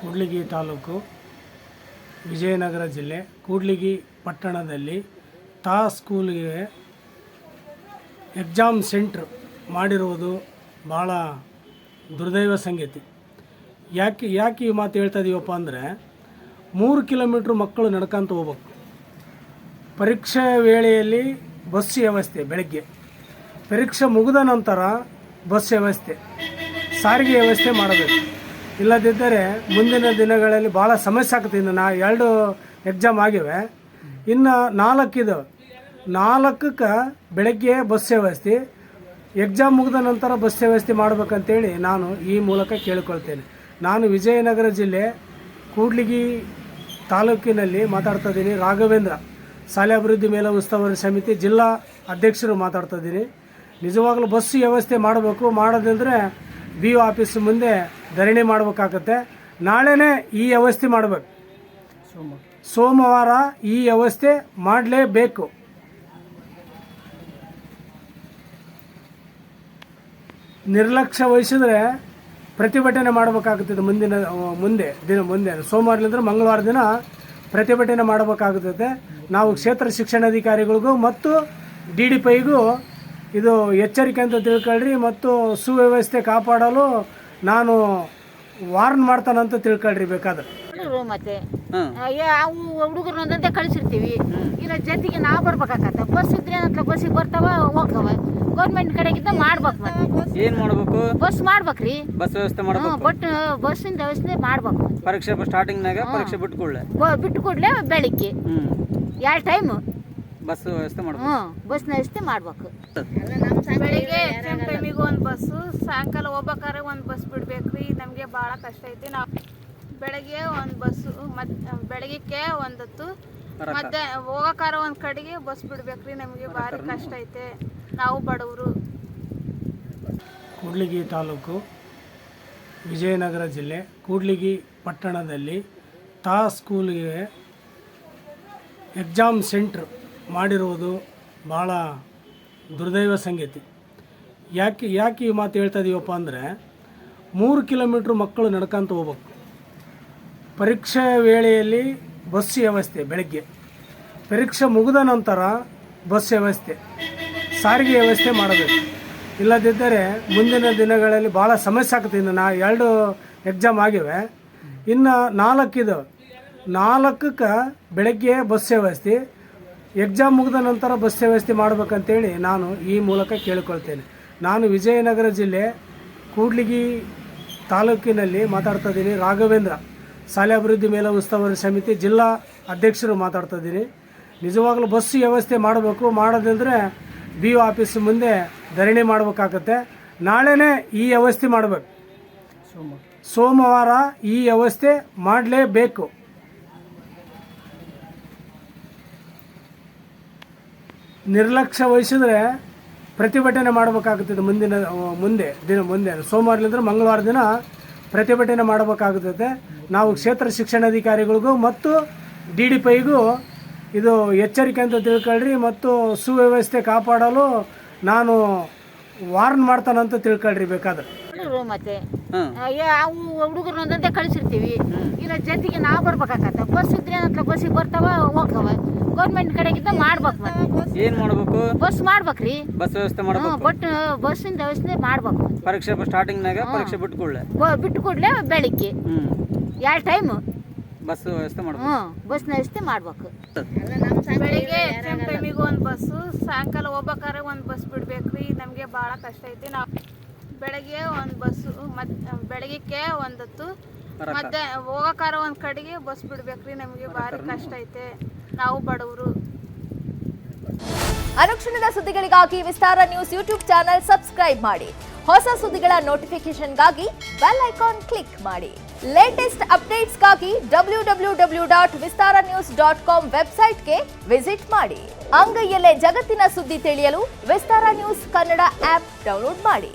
ಕೂಡ್ಲಿಗಿ ತಾಲೂಕು, ವಿಜಯನಗರ ಜಿಲ್ಲೆ, ಕೂಡ್ಲಿಗಿ ಪಟ್ಟಣದಲ್ಲಿ ತಾ ಸ್ಕೂಲಿಗೆ ಎಕ್ಸಾಮ್ ಸೆಂಟ್ರ್ ಮಾಡಿರುವುದು ಭಾಳ ದುರ್ದೈವ ಸಂಗತಿ. ಯಾಕೆ ಯಾಕೆ ಈ ಮಾತು ಹೇಳ್ತಾ ಇದೀವಪ್ಪ ಅಂದರೆ, ಮೂರು ಕಿಲೋಮೀಟ್ರ್ ಮಕ್ಕಳು ನಡ್ಕೊಂತ ಹೋಗ್ಬೇಕು. ಪರೀಕ್ಷೆ ವೇಳೆಯಲ್ಲಿ ಬಸ್ ವ್ಯವಸ್ಥೆ ಬೆಳಗ್ಗೆ. ಪರೀಕ್ಷೆ ಮುಗಿದ ನಂತರ ಬಸ್ ವ್ಯವಸ್ಥೆ, ಸಾರಿಗೆ ವ್ಯವಸ್ಥೆ ಮಾಡಬೇಕು. ಇಲ್ಲದಿದ್ದರೆ ಮುಂದಿನ ದಿನಗಳಲ್ಲಿ ಭಾಳ ಸಮಸ್ಯೆ ಆಗ್ತದೆ ಇನ್ನು ನಾ ಎರಡು ಎಕ್ಸಾಮ್ ಆಗಿವೆ. ಇನ್ನು ನಾಲ್ಕಿದು. ನಾಲ್ಕಕ್ಕೆ ಬೆಳಗ್ಗೆ ಬಸ್ ವ್ಯವಸ್ಥೆ. ಎಕ್ಸಾಮ್ ಮುಗಿದ ನಂತರ ಬಸ್ ವ್ಯವಸ್ಥೆ ಮಾಡಬೇಕಂತೇಳಿ ನಾನು ಈ ಮೂಲಕ ಕೇಳಿಕೊಳ್ತೇನೆ. ನಾನು ವಿಜಯನಗರ ಜಿಲ್ಲೆ ಕೂಡ್ಲಿಗಿ ತಾಲೂಕಿನಲ್ಲಿ ಮಾತಾಡ್ತಾ ಇದ್ದೀನಿ. ರಾಘವೇಂದ್ರ ಶಾಲೆ ಅಭಿವೃದ್ಧಿ ಮೇಲ ಉಸ್ತುವಾರಿ ಸಮಿತಿ ಜಿಲ್ಲಾ ಅಧ್ಯಕ್ಷರು ಮಾತಾಡ್ತಾ ಇದ್ದೀನಿ. ನಿಜವಾಗ್ಲೂ ಬಸ್ ವ್ಯವಸ್ಥೆ ಮಾಡಬೇಕು. ಮಾಡೋದಂದರೆ ಬಿ ಆಫೀಸ್ ಮುಂದೆ ಧರಣಿ ಮಾಡಬೇಕಾಗತ್ತೆ. ನಾಳೆನೇ ಈ ವ್ಯವಸ್ಥೆ ಮಾಡಬೇಕು. ಸೋಮವಾರ ಈ ವ್ಯವಸ್ಥೆ ಮಾಡಲೇಬೇಕು. ನಿರ್ಲಕ್ಷ್ಯ ವಹಿಸಿದ್ರೆ ಪ್ರತಿಭಟನೆ ಮಾಡಬೇಕಾಗುತ್ತದೆ ಮುಂದಿನ, ಮುಂದೆ, ದಿನ ಮುಂದೆ. ಸೋಮವಾರದಿಂದ ಮಂಗಳವಾರ ದಿನ ಪ್ರತಿಭಟನೆ ಮಾಡಬೇಕಾಗುತ್ತದೆ. ನಾವು ಕ್ಷೇತ್ರ ಶಿಕ್ಷಣಾಧಿಕಾರಿಗಳಿಗೂ ಮತ್ತು ಡಿ ಡಿ ಪೈಗೂ ಇದು ಎಚ್ಚರಿಕೆ ಅಂತ ತಿಳ್ಕೊಳ್ರಿ ಮತ್ತು ಸುವ್ಯವಸ್ಥೆ ಕಾಪಾಡಲು ನಾನು ವಾರ್ನ್ ಮಾಡ್ತಾನಂತ ತಿಳ್ಕೊಳ್ರಿ ಬೇಕಾದ್ರೆ. ಹುಡುಗರು ಮತ್ತೆ. ಅವು ಹುಡುಗರು ಒಂದಂತೆ ಕಳಿಸಿರ್ತೀವಿ. ಇಲ್ಲ ಜೊತೆಗೆ ನಾವು ಬರ್ಬೇಕಾಗತ್ತ. ಬಸ್ ಇದ್ರೆ ಬಸ್ಸಿಗೆ ಬರ್ತಾವ ಹೋಗ್ತಾವ. ಗೌರ್ಮೆಂಟ್ ಕಡೆಗಿಂದ ಮಾಡ್ಬೇಕು ಮತ್ತೆ. ಏನ್ ಮಾಡ್ಬೇಕು? ಬಸ್ ಮಾಡ್ಬೇಕ್ರಿ. ಬಸ್ ವ್ಯವಸ್ಥೆ ಮಾಡ್ಬೇಕು. ಬಟ್ ಬಸ್ಸಿನ ವ್ಯವಸ್ಥೆ ಮಾಡ್ಬೇಕು ಪರೀಕ್ಷೆ ಸ್ಟಾರ್ಟಿಂಗ್ನಾಗ ಪರೀಕ್ಷೆ ಬಿಟ್ಕೊಳ್ಳೆ ಬ- ಬಿಟ್ಟು ಕೂಡಲೇ ಬೆಳಿಗ್ಗೆ. ಎರಡು ಟೈಮ್ ಬಸ್ ವ್ಯವಸ್ಥೆ ಮಾಡ್ಬೇಕು. ಹ್ಞೂ ಬಸ್ನ ವ್ಯವಸ್ಥೆ ಮಾಡ್ಬೇಕು. ಬೆಳಿಗ್ಗೆ ಎಕ್ಸಾಮ್ ಟೈಮಿಗೆ ಒಂದು ಬಸ್ಸು ಸಾಯಂಕಾಲ ಹೋಗ್ಬೇಕಾದ್ರೆ ಒಂದು ಬಸ್ ಬಿಡ್ಬೇಕ್ರಿ ನಮಗೆ ಭಾಳ ಕಷ್ಟ ಐತಿ. ನಾವು ಬೆಳಗ್ಗೆ ಒಂದು ಬಸ್ಸು ಮತ್ ಬೆಳಗ್ಗೆ ಒಂದತ್ತು ಮತ್ತೆ ಹೋಗಕಾರ ಒಂದು ಕಡೆಗೆ ಬಸ್ ಬಿಡ್ಬೇಕ್ರಿ ನಮಗೆ ಭಾರಿ ಕಷ್ಟ ಐತೆ. ನಾವು ಬಡವರು. ಕೂಡ್ಲಿಗಿ ತಾಲೂಕು ವಿಜಯನಗರ ಜಿಲ್ಲೆ ಕೂಡ್ಲಿಗಿ ಪಟ್ಟಣದಲ್ಲಿ ತಾ ಸ್ಕೂಲಿಗೆ ಎಕ್ಸಾಮ್ ಸೆಂಟ್ರ್ ಮಾಡಿರುವುದು ಭಾಳ ದುರ್ದೈವ ಸಂಗತಿ. ಯಾಕೆ ಯಾಕೆ ಈ ಮಾತು ಹೇಳ್ತಾ ಇದೀವಪ್ಪ ಅಂದರೆ, ಮೂರು ಕಿಲೋಮೀಟ್ರ್ ಮಕ್ಕಳು ನಡ್ಕೊಂತ ಹೋಗ್ಬೇಕು. ಪರೀಕ್ಷೆ ವೇಳೆಯಲ್ಲಿ ಬಸ್ ವ್ಯವಸ್ಥೆ ಬೆಳಗ್ಗೆ. ಪರೀಕ್ಷೆ ಮುಗಿದ ನಂತರ ಬಸ್ ವ್ಯವಸ್ಥೆ, ಸಾರಿಗೆ ವ್ಯವಸ್ಥೆ ಮಾಡಬೇಕು. ಇಲ್ಲದಿದ್ದರೆ ಮುಂದಿನ ದಿನಗಳಲ್ಲಿ ಭಾಳ ಸಮಸ್ಯೆ ಆಗ್ತದೆ. ಇನ್ನು ನಾ, ಎರಡು ಎಕ್ಸಾಮ್ ಆಗಿವೆ. ಇನ್ನು ನಾಲ್ಕಿದು, ನಾಲ್ಕಕ್ಕೆ ಬೆಳಗ್ಗೆ ಬಸ್ ವ್ಯವಸ್ಥೆ ಎಕ್ಸಾಮ್ ಮುಗಿದ ನಂತರ ಬಸ್ ವ್ಯವಸ್ಥೆ ಮಾಡಬೇಕಂತೇಳಿ ನಾನು ಈ ಮೂಲಕ ಕೇಳಿಕೊಳ್ತೇನೆ. ನಾನು ವಿಜಯನಗರ ಜಿಲ್ಲೆ ಕೂಡ್ಲಿಗಿ ತಾಲೂಕಿನಲ್ಲಿ ಮಾತಾಡ್ತಾ ಇದ್ದೀನಿ. ರಾಘವೇಂದ್ರ ಶಾಲೆ ಅಭಿವೃದ್ಧಿ ಮೇಲ ಉಸ್ತುವಾರಿ ಸಮಿತಿ ಜಿಲ್ಲಾ ಅಧ್ಯಕ್ಷರು ಮಾತಾಡ್ತಾ ಇದ್ದೀನಿ. ನಿಜವಾಗ್ಲೂ ಬಸ್ ವ್ಯವಸ್ಥೆ ಮಾಡಬೇಕು ಮಾಡೋದಂದ್ರೆ ಬಿ ಒ ಆಫೀಸ್ ಮುಂದೆ ಧರಣಿ ಮಾಡಬೇಕಾಗತ್ತೆ. ನಾಳೆನೇ ಈ ವ್ಯವಸ್ಥೆ ಮಾಡಬೇಕು. ಸೋಮವಾರ ಈ ವ್ಯವಸ್ಥೆ ಮಾಡಲೇಬೇಕು. ನಿರ್ಲಕ್ಷ್ಯ ವಹಿಸಿದ್ರೆ ಪ್ರತಿಭಟನೆ ಮಾಡಬೇಕಾಗುತ್ತದೆ ಮುಂದಿನ ಮುಂದೆ, ದಿನ ಮುಂದೆ. ಸೋಮವಾರದಿಂದ ಮಂಗಳವಾರ ದಿನ ಪ್ರತಿಭಟನೆ ಮಾಡಬೇಕಾಗುತ್ತದೆ. ನಾವು ಕ್ಷೇತ್ರ ಶಿಕ್ಷಣಾಧಿಕಾರಿಗಳಿಗೂ ಮತ್ತು ಡಿ ಡಿ ಪೈಗೂ ಇದು ಎಚ್ಚರಿಕೆ ಅಂತ ತಿಳ್ಕೊಳ್ರಿ ಮತ್ತು ಸುವ್ಯವಸ್ಥೆ ಕಾಪಾಡಲು ನಾನು ವಾರ್ನ್ ಮಾಡ್ತಾನಂತ ತಿಳ್ಕೊಳ್ರಿ ಬೇಕಾದ್ರೆ. ಹುಡುಗರು ಮತ್ತೆ ಹ್ಮ್. ಅವು ಹುಡುಗರು ಒಂದಂತೆ ಕಳಿಸಿರ್ತೀವಿ. ಇಲ್ಲ ಜೊತೆಗೆ ನಾವು ಬರ್ಬೇಕಾಗತ್ತ. ಬಸ್ ಇದ್ರೆ ಏನಂತ ಬಸ್ಸಿಗೆ ಬರ್ತಾವ ಹೋಗ್ತಾವ. ಗೌರ್ಮೆಂಟ್ ಕಡೆಗಿಂದ ಮಾಡ್ಬೇಕು ಮತ್ತೆ. ಏನ್ ಮಾಡ್ಬೇಕು? ಬಸ್ ಮಾಡ್ಬೇಕ್ರಿ. ಬಸ್ ವ್ಯವಸ್ಥೆ ಹ್ಞೂ ಮಾಡ್ಬೇಕು ಬಟ್ ಬಸ್ಸಿನ ವ್ಯವಸ್ಥೆ ಮಾಡ್ಬೇಕು ಪರೀಕ್ಷೆ ಸ್ಟಾರ್ಟಿಂಗ್ನಾಗ ಪರೀಕ್ಷೆ ಬಿಟ್ಕೊಳ್ಳೆ ಬ- ಬಿಟ್ಟು ಕೂಡಲೇ ಬೆಳಿಗ್ಗೆ. ಹ್ಮ್. ಎರಡು ಟೈಮ್? ಬಸ್ ವ್ಯವಸ್ಥೆ ಮಾಡ್ಬೇಕು. ಹ್ಞೂ ಬಸ್ನ ವ್ಯವಸ್ಥೆ ಮಾಡ್ಬೇಕು. ಬೆಳಿಗ್ಗೆ ಟೈಮ್ ಟೈಮಿಗೆ ಒಂದು ಬಸ್ಸು ಸಾಯಂಕಾಲ ಹೋಗ್ಬೇಕಾದ್ರೆ ಒಂದು ಬಸ್ ಬಿಡ್ಬೇಕ್ರಿ. ನಮಗೆ ಭಾಳ ಕಷ್ಟ ಐತಿ. ನಾವು ಬೆಳಗ್ಗೆ ಒಂದು ಬಸ್ಸು ಮತ್ ಬೆಳಗ್ಗೆ ಒಂದತ್ತು. ಮತ್ತೆ ಹೋಗಕಾರ ಒಂದ್ ಕಡೆಗೆ ಬಸ್ ಬಿಡ್ಬೇಕ್ರಿ ನಮಗೆ ಭಾರಿ ಕಷ್ಟ ಐತೆ. ನಾವು ಬಡವರು. ಅನುಕ್ಷಣದ ಸುದ್ದಿಗಳಿಗಾಗಿ Vistara news YouTube channel subscribe ಮಾಡಿ. ಹೊಸ ಸುದ್ದಿಗಳ ನೋಟಿಫಿಕೇಶನ್ಗಾಗಿ ಬೆಲ್ ಐಕಾನ್ ಕ್ಲಿಕ್ ಮಾಡಿ. Latest ಅಪ್ಡೇಟ್ಸ್ಗಾಗಿ W W W dot Vistara news dot com ವೆಬ್ಸೈಟ್ಗೆ ವಿಸಿಟ್ ಮಾಡಿ. ಅಂಗೈಯಲ್ಲೇ ಜಗತ್ತಿನ ಸುದ್ದಿ ತಿಳಿಯಲು Vistara news Kannada app download ಮಾಡಿ.